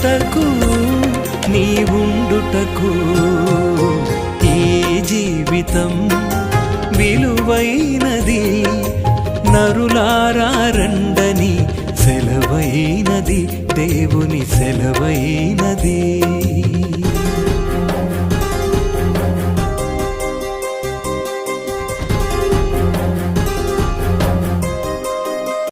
ఉండుటకు నీవుండుటకు ఈ జీవితం విలువైనది నరులారండని సెలవైనది దేవుని సెలవైనది.